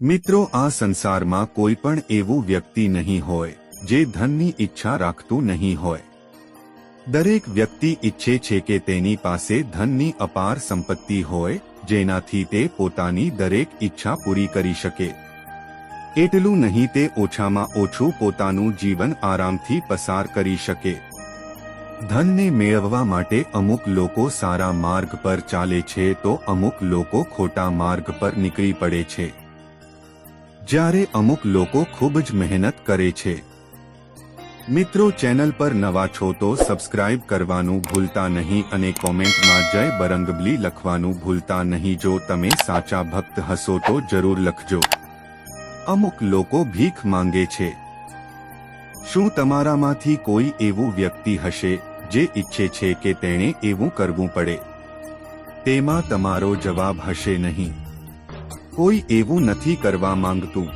મિત્રો, આ સંસારમાં કોઈ પણ એવું વ્યક્તિ નહીં હોય, જે ધનની ઈચ્છા રાખતું નહીં હોય. દરેક વ્યક્તિ ઈચ્છે છે કે તેની પાસે ધનની અપાર સંપત્તિ હોય, જેનાથી તે પોતાની દરેક ઈચ્છા પૂરી કરી શકે. એટલું નહીં, તે ઓછામાં ઓછું પોતાનું જીવન આરામથી પસાર કરી શકે. ધનને મેળવવા માટે અમુક લોકો સારા માર્ગ પર ચાલે છે તો અમુક લોકો ખોટા માર્ગ પર નીકળી પડે છે. જ્યારે અમુક લોકો ખૂબ જ મહેનત કરે છે. મિત્રો, ચેનલ પર નવા છો તો સબસ્ક્રાઇબ કરવાનું ભૂલતા નહીં અને કોમેન્ટમાં જય બરંગબલી લખવાનું ભૂલતા નહીં. જો તમે સાચા ભક્ત હશો તો જરૂર લખજો. અમુક લોકો ભીખ માંગે છે. શું તમારામાંથી કોઈ એવું વ્યક્તિ હશે જે ઈચ્છે છે કે તેણે એવું કરવું પડે? તેમાં તમારો જવાબ હશે નહીં. કોઈ એવું નથી કરવા માંગતું.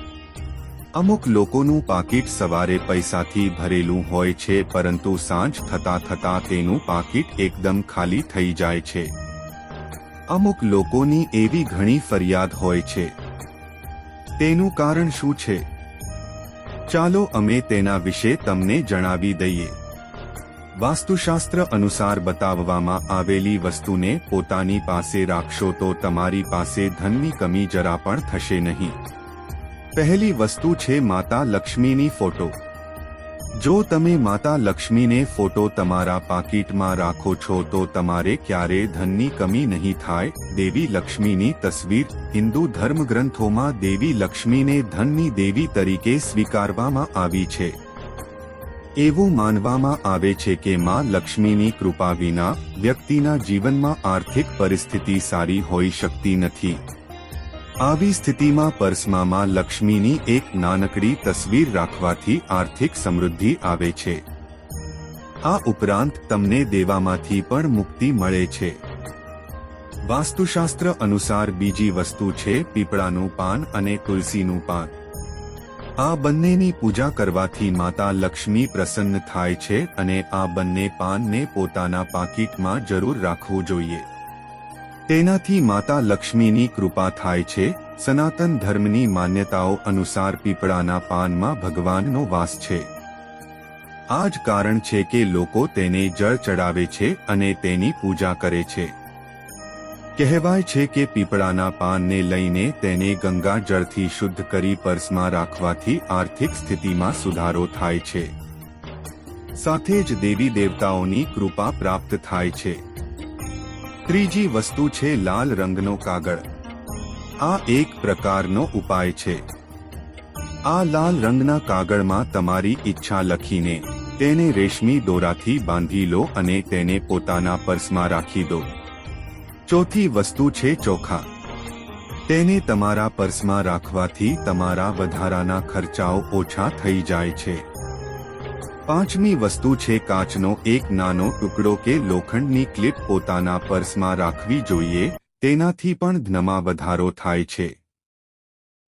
અમુક લોકોનું પાકીટ સવારે પૈસાથી ભરેલું હોય છે, પરંતુ સાંજ થતા થતા તેનું પાકીટ એકદમ ખાલી થઈ જાય છે. અમુક લોકોની એવી ઘણી ફરિયાદ હોય છે. તેનું કારણ શું છે? ચાલો અમે તેના વિશે તમને જણાવી દઈએ. વાસ્તુશાસ્ત્ર અનુસાર બતાવવામાં આવેલી વસ્તુને પોતાની પાસે રાખશો તો તમારી પાસે ધનની કમી જરા પણ થશે નહીં. પહેલી વસ્તુ છે માતા લક્ષ્મીની ફોટો. જો તમે માતા લક્ષ્મીને ફોટો તમારા પાકીટમાં રાખો છો તો તમારે ક્યારે ધનની કમી નહીં થાય, દેવી લક્ષ્મીની તસવીર, હિન્દુ ધર્મગ્રંથોમાં દેવી લક્ષ્મીને ધનની દેવી તરીકે સ્વીકારવામાં આવી છે. એવું માનવામાં આવે છે કે માં લક્ષ્મીની કૃપા વિના વ્યક્તિના જીવનમાં આર્થિક પરિસ્થિતિ સારી હોઈ શકતી નથી. આવી સ્થિતિમાં પર્સમાં માં લક્ષ્મીની એક નાનકડી તસવીર રાખવાથી આર્થિક સમૃદ્ધિ આવે છે. આ ઉપરાંત તમને દેવામાંથી પણ મુક્તિ મળે છે. વાસ્તુશાસ્ત્ર અનુસાર બીજી વસ્તુ છે પીપળાનું પાન અને તુલસીનું પાન. આ બંનેની પૂજા કરવાથી માતા લક્ષ્મી પ્રસન્ન થાય છે અને આ બંને પાનને પોતાના પાકીટમાં જરૂર રાખવું જોઈએ. તેનાથી માતા લક્ષ્મીની કૃપા થાય છે, સનાતન ધર્મની માન્યતાઓ અનુસાર પીપળાના પાનમાં ભગવાનનો વાસ છે. આ જ કારણ છે કે લોકો તેને જળ ચડાવે છે અને તેની પૂજા કરે છે. કહેવાય છે કે પીપળાના પાનને લઈને તેને ગંગા જળથી શુદ્ધ કરી પર્સમાં રાખવાથી આર્થિક સ્થિતિમાં સુધારો થાય છે. સાથે જ દેવી દેવતાઓની કૃપા પ્રાપ્ત થાય છે. ત્રીજી વસ્તુ છે લાલ રંગનો કાગળ. આ એક પ્રકારનો ઉપાય છે. આ લાલ રંગના કાગળમાં તમારી ઈચ્છા લખીને તેને રેશમી દોરાથી બાંધી લો અને તેને પોતાના પર્સમાં રાખી દો. ચોથી વસ્તુ છે ચોખા. તેને તમારા પર્સમાં રાખવાથી તમારા વધારાના ખર્ચાઓ ઓછા થઈ જાય છે. પાંચમી વસ્તુ છે કાચનો એક નાનો ટુકડો કે લોખંડની ક્લિપ પોતાના પર્સમાં રાખવી જોઈએ, તેનાથી પણ ધનમાં વધારો થાય છે.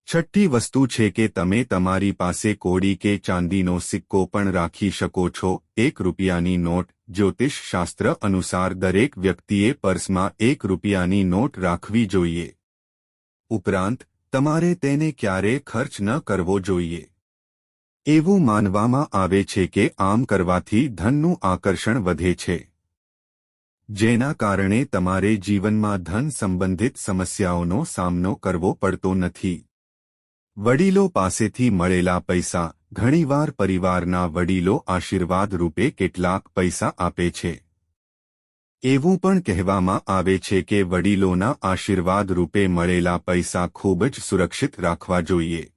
છઠ્ઠી વસ્તુ છે કે તમે તમારી પાસે કોડી કે ચાંદીનો સિક્કો પણ રાખી શકો છો, એક રૂપિયાની નોટ જ્યોતિષ શાસ્ત્ર અનુસાર દરેક વ્યક્તિએ પર્સમાં એક રૂપિયાની નોટ રાખવી જોઈએ. ઉપરાંત, તમારે તેને ક્યારે ખર્ચ ન કરવો જોઈએ. એવું માનવામાં આવે છે કે આમ કરવાથી ધનનું આકર્ષણ વધે છે. જેના કારણે તમારે જીવનમાં ધન સંબંધિત સમસ્યાઓનો સામનો કરવો પડતો નથી. વડીલો પાસેથી મળેલા પૈસા ઘણીવાર પરિવારના વડીલો આશીર્વાદ રૂપે કેટલાક પૈસા આપે છે. એવું પણ કહેવામાં આવે છે કે વડીલોના આશીર્વાદ રૂપે મળેલા પૈસા ખૂબ જ સુરક્ષિત રાખવા જોઈએ.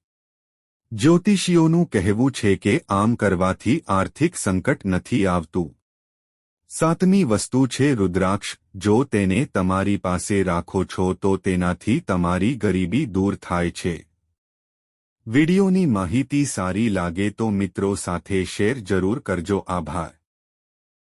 જ્યોતિષીઓનું કહેવું છે કે આમ કરવાથી આર્થિક સંકટ નથી આવતું. સાતમી વસ્તુ છે રુદ્રાક્ષ, જો તેને તમારી પાસે રાખો છો તો તેનાથી તમારી ગરીબી દૂર થાય છે. વિડિયોની માહિતી સારી લાગે તો મિત્રો સાથે શેર જરૂર કરજો. આભાર.